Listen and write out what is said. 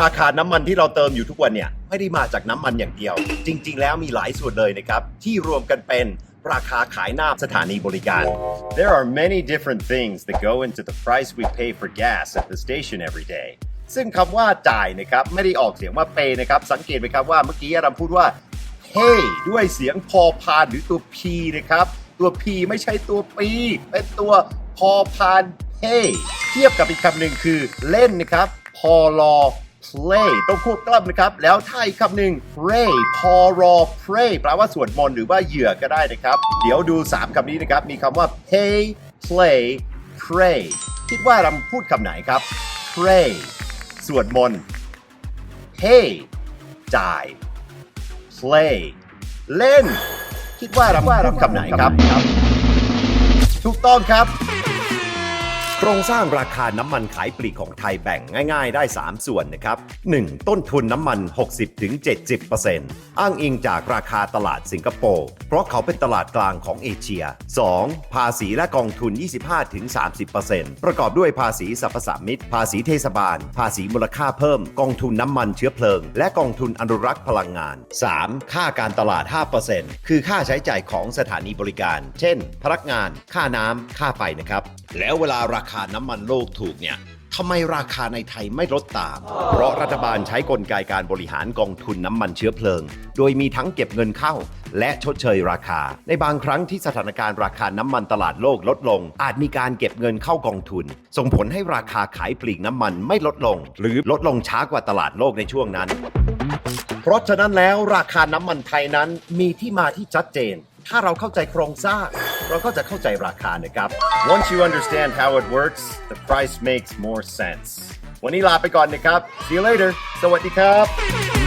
ราคาน้ำมันที่เราเติมอยู่ทุกวันเนี่ยไม่ได้มาจากน้ำมันอย่างเดียว จริง ๆ แล้วมีหลายส่วนเลยนะครับ ที่รวมกันเป็นราคาขายหน้าสถานีบริการ There are many different things that go into the price we pay for gas at the station every day. ซึ่งคำว่าจ่ายนะครับไม่ได้ออกเสียงว่า pay นะครับ สังเกตไหมครับว่าเมื่อกี้เราพูดว่า pay ด้วยเสียงพอพานหรือตัว p นะครับ ตัว p ไม่ใช่ตัว p เป็นตัวพอพาน pay เทียบกับอีกคำหนึ่งคือเล่นนะครับพอรอ play ต้องควบกล้ำนะครับ แล้วถ้าอีกคำหนึ่ง pray พอรอ pray แปลว่าสวดมนต์หรือว่าเหยื่อก็ได้นะครับ เดี๋ยวดู 3คำนี้นะครับ มีคำว่า pay play pray คิดว่าเราพูดคำไหนครับ pray สวดมนต์ pay จ่าย play เล่น คิดว่าเราพูดคำไหนครับ ถูกต้องครับโครงสร้างราคาน้ำมันขายปลีกของไทยแบ่งง่ายๆ ได้ 3 ส่วนนะครับ 1. ต้นทุนน้ำมัน 60-70%อ้างอิงจากราคาตลาดสิงคโปร์เพราะเขาเป็นตลาดกลางของเอเชีย 2. ภาษีและกองทุน 25-30%ประกอบด้วยภาษีสรรพสามิตภาษีเทศบาล ภาษีมูลค่าเพิ่ม กองทุนน้ำมันเชื้อเพลิง และกองทุนอนุรักษ์พลังงาน 3. ค่าการตลาด 5%คือค่าใช้จ่ายของสถานีบริการ เช่น พนักงาน ค่าน้ำค่าไฟนะครับแล้วเวลาราคาาน้ำมันโลกถูกเนี่ยทำไมราคาในไทยไม่ลดตาม เพราะรัฐบาลใช้กลไกการบริหารกองทุนน้ำมันเชื้อเพลิง โดยมีทั้งเก็บเงินเข้า และชดเชยราคา ในบางครั้งที่สถานการณ์ราคาน้ำมันตลาดโลกลดลง อาจมีการเก็บเงินเข้ากองทุน ส่งผลให้ราคาขายปลีกน้ำมันไม่ลดลง หรือลดลงช้ากว่าตลาดโลกในช่วงนั้น เพราะฉะนั้นแล้วราคาน้ำมันไทยนั้นมีที่มาที่ชัดเจน ถ้าเราเข้าใจโครงสร้าง เราก็จะเข้าใจราคานะครับ Once you understand how it works, the price makes more sense. วันนี้ลาไปก่อนนะครับ See you later สวัสดีครับ